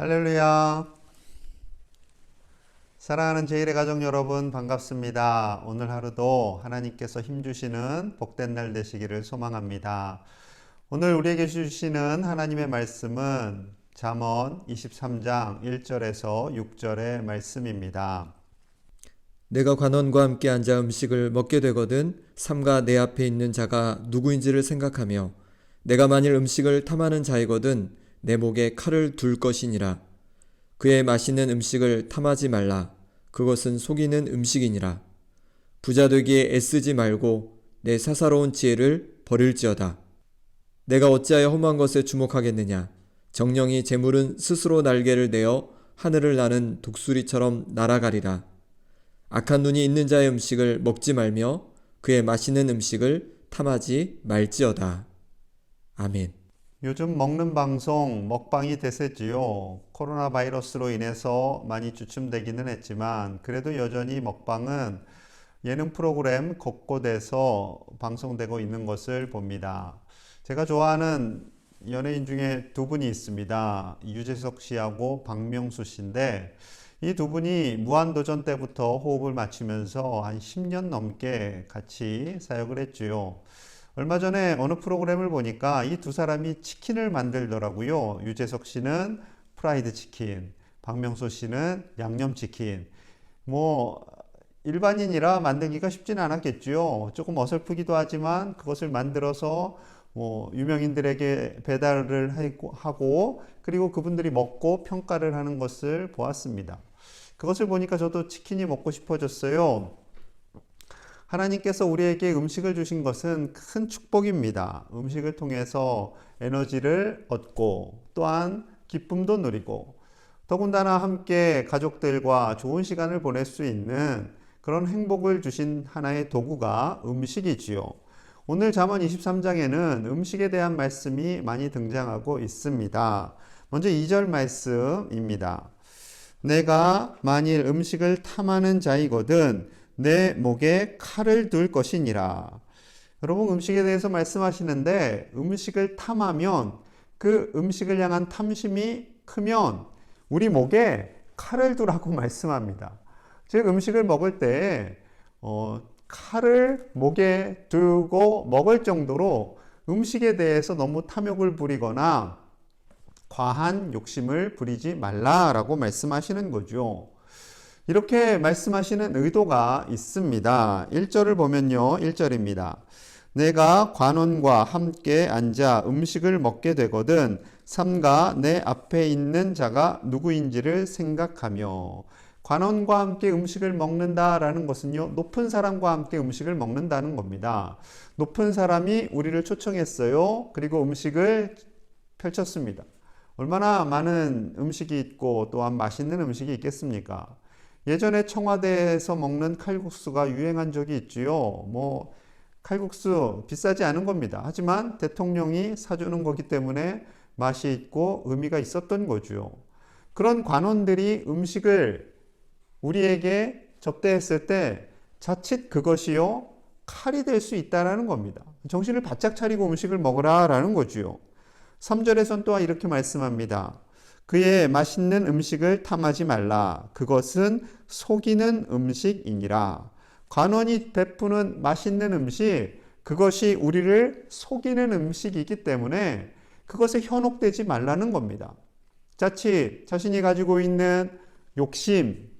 할렐루야. 사랑하는 제1의 가족 여러분 반갑습니다. 오늘 하루도 하나님께서 힘주시는 복된 날 되시기를 소망합니다. 오늘 우리에게 주시는 하나님의 말씀은 잠언 23장 1절에서 6절의 말씀입니다. 내가 관원과 함께 앉아 음식을 먹게 되거든 삼가 내 앞에 있는 자가 누구인지를 생각하며 내가 만일 음식을 탐하는 자이거든 내 목에 칼을 둘 것이니라. 그의 맛있는 음식을 탐하지 말라. 그것은 속이는 음식이니라. 부자 되기에 애쓰지 말고 내 사사로운 지혜를 버릴지어다. 내가 어찌하여 험한 것에 주목하겠느냐? 정령이 재물은 스스로 날개를 내어 하늘을 나는 독수리처럼 날아가리라. 악한 눈이 있는 자의 음식을 먹지 말며 그의 맛있는 음식을 탐하지 말지어다. 아멘. 요즘 먹는 방송 먹방이 대세지요. 코로나 바이러스로 인해서 많이 주춤되기는 했지만 그래도 여전히 먹방은 예능 프로그램 곳곳에서 방송되고 있는 것을 봅니다. 제가 좋아하는 연예인 중에 두 분이 있습니다. 유재석 씨하고 박명수 씨인데 이 두 분이 무한도전 때부터 호흡을 맞추면서 한 10년 넘게 같이 사역을 했지요. 얼마 전에 어느 프로그램을 보니까 이 두 사람이 치킨을 만들더라고요. 유재석 씨는 프라이드 치킨, 박명수 씨는 양념 치킨. 뭐 일반인이라 만들기가 쉽지는 않았겠죠. 조금 어설프기도 하지만 그것을 만들어서 뭐 유명인들에게 배달을 하고 그리고 그분들이 먹고 평가를 하는 것을 보았습니다. 그것을 보니까 저도 치킨이 먹고 싶어졌어요. 하나님께서 우리에게 음식을 주신 것은 큰 축복입니다. 음식을 통해서 에너지를 얻고 또한 기쁨도 누리고 더군다나 함께 가족들과 좋은 시간을 보낼 수 있는 그런 행복을 주신 하나의 도구가 음식이지요. 오늘 잠언 23장에는 음식에 대한 말씀이 많이 등장하고 있습니다. 먼저 2절 말씀입니다. 내가 만일 음식을 탐하는 자이거든 내 목에 칼을 둘 것이니라. 여러분 음식에 대해서 말씀하시는데 음식을 탐하면 그 음식을 향한 탐심이 크면 우리 목에 칼을 두라고 말씀합니다. 즉 음식을 먹을 때 어, 칼을 목에 두고 먹을 정도로 음식에 대해서 너무 탐욕을 부리거나 과한 욕심을 부리지 말라라고 말씀하시는 거죠. 이렇게 말씀하시는 의도가 있습니다. 1절을 보면요. 1절입니다. 내가 관원과 함께 앉아 음식을 먹게 되거든 삼가 내 앞에 있는 자가 누구인지를 생각하며 관원과 함께 음식을 먹는다라는 것은요. 높은 사람과 함께 음식을 먹는다는 겁니다. 높은 사람이 우리를 초청했어요. 그리고 음식을 펼쳤습니다. 얼마나 많은 음식이 있고 또한 맛있는 음식이 있겠습니까? 예전에 청와대에서 먹는 칼국수가 유행한 적이 있지요. 뭐 칼국수 비싸지 않은 겁니다. 하지만 대통령이 사주는 거기 때문에 맛이 있고 의미가 있었던 거죠. 그런 관원들이 음식을 우리에게 접대했을 때 자칫 그것이요 칼이 될 수 있다라는 겁니다. 정신을 바짝 차리고 음식을 먹으라라는 거지요. 3절에선 또한 이렇게 말씀합니다. 그의 맛있는 음식을 탐하지 말라. 그것은 속이는 음식이니라. 관원이 베푸는 맛있는 음식, 그것이 우리를 속이는 음식이기 때문에 그것에 현혹되지 말라는 겁니다. 자칫 자신이 가지고 있는 욕심,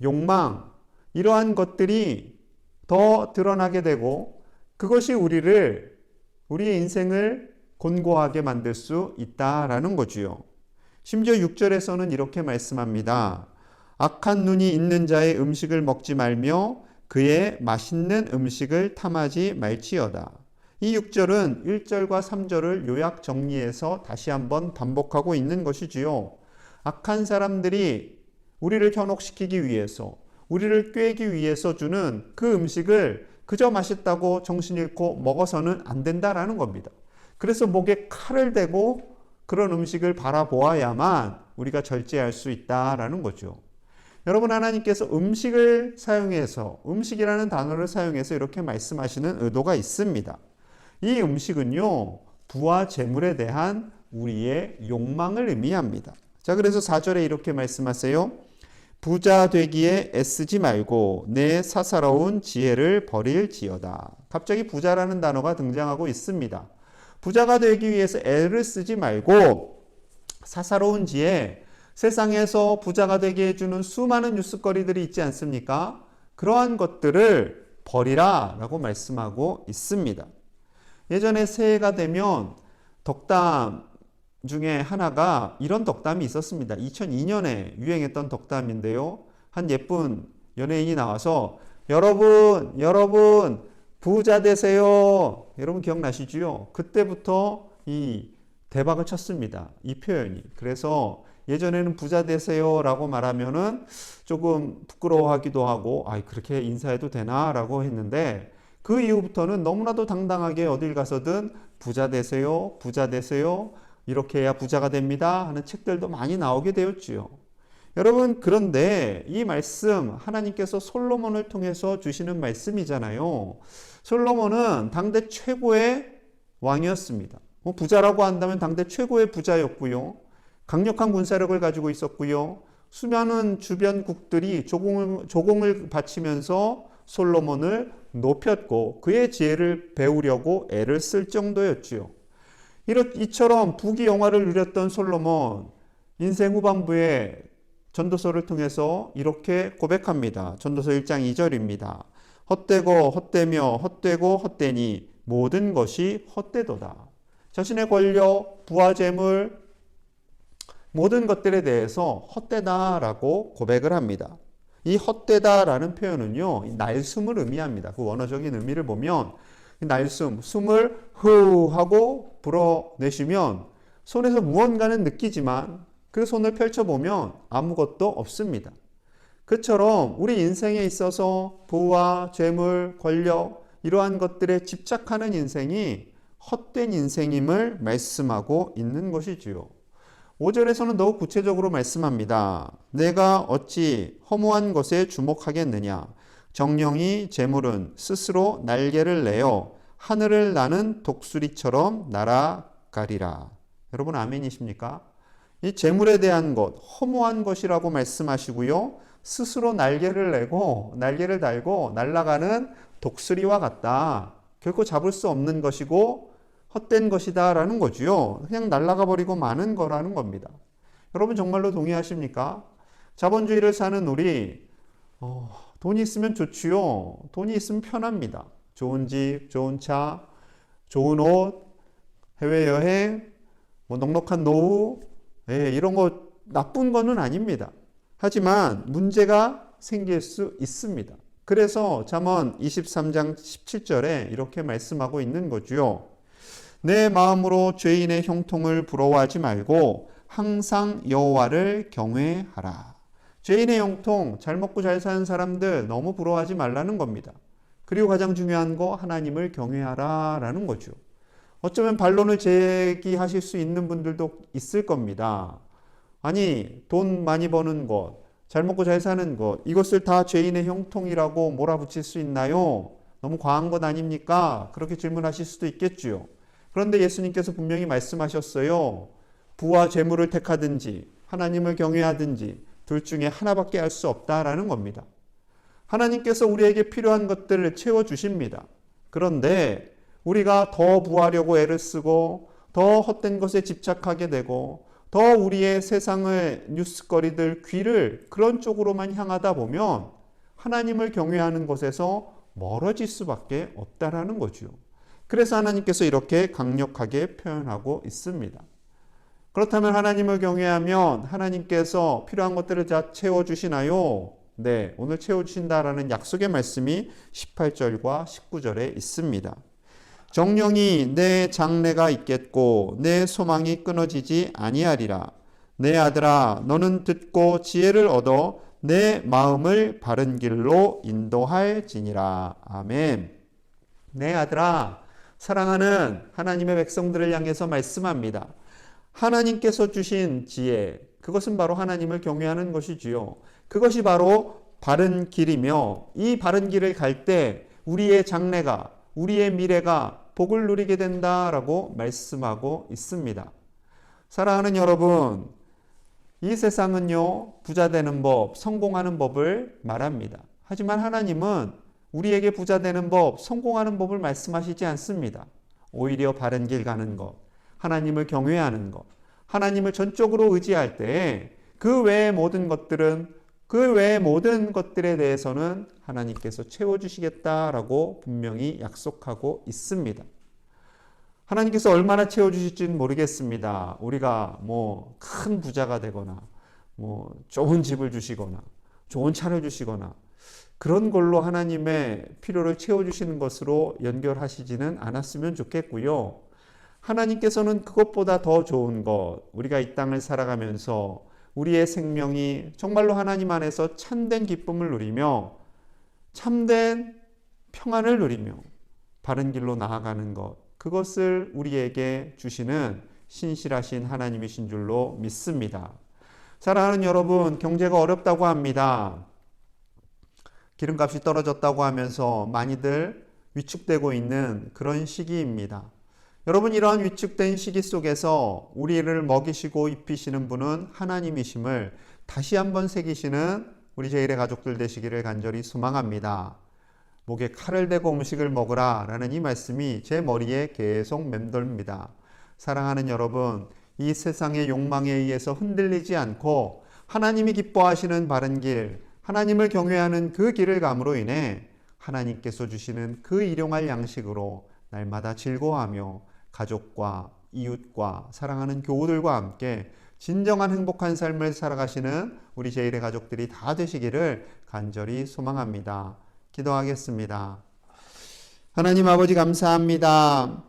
욕망, 이러한 것들이 더 드러나게 되고 그것이 우리를, 우리의 인생을 곤고하게 만들 수 있다라는 거지요. 심지어 6절에서는 이렇게 말씀합니다. 악한 눈이 있는 자의 음식을 먹지 말며 그의 맛있는 음식을 탐하지 말지어다. 이 6절은 1절과 3절을 요약 정리해서 다시 한번 반복하고 있는 것이지요. 악한 사람들이 우리를 현혹시키기 위해서, 우리를 꿰기 위해서 주는 그 음식을 그저 맛있다고 정신 잃고 먹어서는 안 된다라는 겁니다. 그래서 목에 칼을 대고 그런 음식을 바라보아야만 우리가 절제할 수 있다라는 거죠. 여러분 하나님께서 음식을 사용해서 음식이라는 단어를 사용해서 이렇게 말씀하시는 의도가 있습니다. 이 음식은요 부와 재물에 대한 우리의 욕망을 의미합니다. 자, 그래서 4절에 이렇게 말씀하세요. 부자 되기에 애쓰지 말고 내 사사로운 지혜를 버릴지어다. 갑자기 부자라는 단어가 등장하고 있습니다. 부자가 되기 위해서 애를 쓰지 말고 사사로운 지혜, 세상에서 부자가 되게 해주는 수많은 뉴스거리들이 있지 않습니까? 그러한 것들을 버리라 라고 말씀하고 있습니다. 예전에 새해가 되면 덕담 중에 하나가 이런 덕담이 있었습니다. 2002년에 유행했던 덕담인데요. 한 예쁜 연예인이 나와서 여러분, 여러분, 부자 되세요. 여러분 기억나시죠? 그때부터 이 대박을 쳤습니다. 이 표현이. 그래서 예전에는 부자 되세요라고 말하면은 조금 부끄러워하기도 하고, 아, 그렇게 인사해도 되나라고 했는데 그 이후부터는 너무나도 당당하게 어딜 가서든 부자 되세요, 부자 되세요, 이렇게 해야 부자가 됩니다 하는 책들도 많이 나오게 되었지요. 여러분, 그런데 이 말씀 하나님께서 솔로몬을 통해서 주시는 말씀이잖아요. 솔로몬은 당대 최고의 왕이었습니다. 뭐 부자라고 한다면 당대 최고의 부자였고요. 강력한 군사력을 가지고 있었고요. 수많은 주변국들이 조공을, 조공을 바치면서 솔로몬을 높였고 그의 지혜를 배우려고 애를 쓸 정도였지요. 이처럼 부귀 영화를 누렸던 솔로몬 인생 후반부에 전도서를 통해서 이렇게 고백합니다. 전도서 1장 2절입니다. 헛되고 헛되며 헛되고 헛되니 모든 것이 헛되도다. 자신의 권력, 부와 재물 모든 것들에 대해서 헛되다라고 고백을 합니다. 이 헛되다라는 표현은요, 날숨을 의미합니다. 그 원어적인 의미를 보면 날숨, 숨을 후 하고 불어내시면 손에서 무언가는 느끼지만 그 손을 펼쳐보면 아무것도 없습니다. 그처럼 우리 인생에 있어서 부와 재물, 권력 이러한 것들에 집착하는 인생이 헛된 인생임을 말씀하고 있는 것이지요. 5절에서는 더욱 구체적으로 말씀합니다. 내가 어찌 허무한 것에 주목하겠느냐? 정령이 재물은 스스로 날개를 내어 하늘을 나는 독수리처럼 날아가리라. 여러분 아멘이십니까? 이 재물에 대한 것, 허무한 것이라고 말씀하시고요. 스스로 날개를 내고 날개를 달고 날아가는 독수리와 같다. 결코 잡을 수 없는 것이고 헛된 것이다라는 거지요. 그냥 날아가 버리고 마는 거라는 겁니다. 여러분 정말로 동의하십니까? 자본주의를 사는 우리 어, 돈이 있으면 좋지요. 돈이 있으면 편합니다. 좋은 집, 좋은 차, 좋은 옷, 해외 여행, 뭐 넉넉한 노후, 예, 이런 거 나쁜 거는 아닙니다. 하지만 문제가 생길 수 있습니다. 그래서 잠언 23장 17절에 이렇게 말씀하고 있는 거지요. 내 마음으로 죄인의 형통을 부러워하지 말고 항상 여호와를 경외하라. 죄인의 형통, 잘 먹고 잘 사는 사람들 너무 부러워하지 말라는 겁니다. 그리고 가장 중요한 거 하나님을 경외하라라는 거죠. 어쩌면 반론을 제기하실 수 있는 분들도 있을 겁니다. 아니, 돈 많이 버는 것, 잘 먹고 잘 사는 것, 이것을 다 죄인의 형통이라고 몰아붙일 수 있나요? 너무 과한 것 아닙니까? 그렇게 질문하실 수도 있겠지요. 그런데 예수님께서 분명히 말씀하셨어요. 부와 재물을 택하든지 하나님을 경외하든지 둘 중에 하나밖에 할 수 없다라는 겁니다. 하나님께서 우리에게 필요한 것들을 채워 주십니다. 그런데 우리가 더 부하려고 애를 쓰고 더 헛된 것에 집착하게 되고 더 우리의 세상의 뉴스거리들 귀를 그런 쪽으로만 향하다 보면 하나님을 경외하는 것에서 멀어질 수밖에 없다라는 거죠. 그래서 하나님께서 이렇게 강력하게 표현하고 있습니다. 그렇다면 하나님을 경외하면 하나님께서 필요한 것들을 다 채워주시나요? 네, 오늘 채워주신다라는 약속의 말씀이 18절과 19절에 있습니다. 정령이 내 장래가 있겠고 내 소망이 끊어지지 아니하리라. 내 아들아, 너는 듣고 지혜를 얻어 내 마음을 바른 길로 인도할지니라. 아멘. 내 아들아, 사랑하는 하나님의 백성들을 향해서 말씀합니다. 하나님께서 주신 지혜, 그것은 바로 하나님을 경외하는 것이지요. 그것이 바로 바른 길이며 이 바른 길을 갈 때 우리의 장래가, 우리의 미래가 복을 누리게 된다라고 말씀하고 있습니다. 사랑하는 여러분, 이 세상은요, 부자 되는 법, 성공하는 법을 말합니다. 하지만 하나님은 우리에게 부자 되는 법, 성공하는 법을 말씀하시지 않습니다. 오히려 바른 길 가는 것, 하나님을 경외하는 것, 하나님을 전적으로 의지할 때에 그 외의 모든 것들은 그 외의 모든 것들에 대해서는 하나님께서 채워주시겠다라고 분명히 약속하고 있습니다. 하나님께서 얼마나 채워주실지는 모르겠습니다. 우리가 뭐 큰 부자가 되거나 뭐 좋은 집을 주시거나 좋은 차를 주시거나 그런 걸로 하나님의 필요를 채워주시는 것으로 연결하시지는 않았으면 좋겠고요. 하나님께서는 그것보다 더 좋은 것, 우리가 이 땅을 살아가면서 우리의 생명이 정말로 하나님 안에서 참된 기쁨을 누리며 참된 평안을 누리며 바른 길로 나아가는 것, 그것을 우리에게 주시는 신실하신 하나님이신 줄로 믿습니다. 사랑하는 여러분, 경제가 어렵다고 합니다. 기름값이 떨어졌다고 하면서 많이들 위축되고 있는 그런 시기입니다. 여러분, 이러한 위축된 시기 속에서 우리를 먹이시고 입히시는 분은 하나님이심을 다시 한번 새기시는 우리 제일의 가족들 되시기를 간절히 소망합니다. 목에 칼을 대고 음식을 먹으라 라는 이 말씀이 제 머리에 계속 맴돌입니다. 사랑하는 여러분, 이 세상의 욕망에 의해서 흔들리지 않고 하나님이 기뻐하시는 바른 길, 하나님을 경외하는 그 길을 감으로 인해 하나님께서 주시는 그 일용할 양식으로 날마다 즐거워하며 가족과 이웃과 사랑하는 교우들과 함께 진정한 행복한 삶을 살아가시는 우리 제일의 가족들이 다 되시기를 간절히 소망합니다. 기도하겠습니다. 하나님 아버지 감사합니다.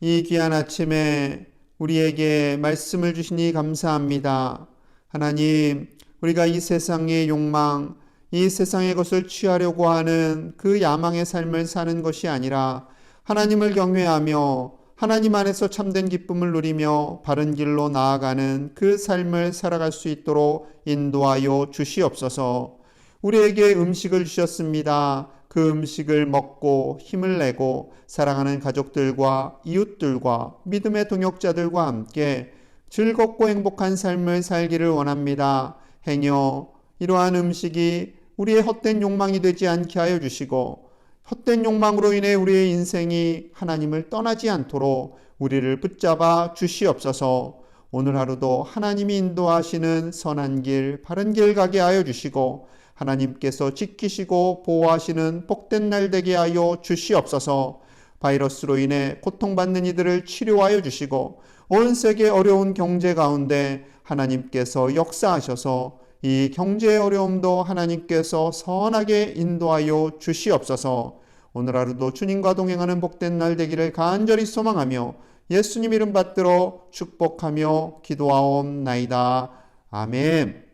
이 귀한 아침에 우리에게 말씀을 주시니 감사합니다. 하나님, 우리가 이 세상의 욕망, 이 세상의 것을 취하려고 하는 그 야망의 삶을 사는 것이 아니라 하나님을 경외하며 하나님 안에서 참된 기쁨을 누리며 바른 길로 나아가는 그 삶을 살아갈 수 있도록 인도하여 주시옵소서. 우리에게 음식을 주셨습니다. 그 음식을 먹고 힘을 내고 사랑하는 가족들과 이웃들과 믿음의 동역자들과 함께 즐겁고 행복한 삶을 살기를 원합니다. 행여 이러한 음식이 우리의 헛된 욕망이 되지 않게 하여 주시고 헛된 욕망으로 인해 우리의 인생이 하나님을 떠나지 않도록 우리를 붙잡아 주시옵소서. 오늘 하루도 하나님이 인도하시는 선한 길, 바른 길 가게 하여 주시고 하나님께서 지키시고 보호하시는 복된 날 되게 하여 주시옵소서. 바이러스로 인해 고통받는 이들을 치료하여 주시고 온 세계 어려운 경제 가운데 하나님께서 역사하셔서 이 경제의 어려움도 하나님께서 선하게 인도하여 주시옵소서. 오늘 하루도 주님과 동행하는 복된 날 되기를 간절히 소망하며 예수님 이름 받들어 축복하며 기도하옵나이다. 아멘.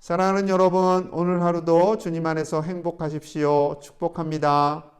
사랑하는 여러분, 오늘 하루도 주님 안에서 행복하십시오. 축복합니다.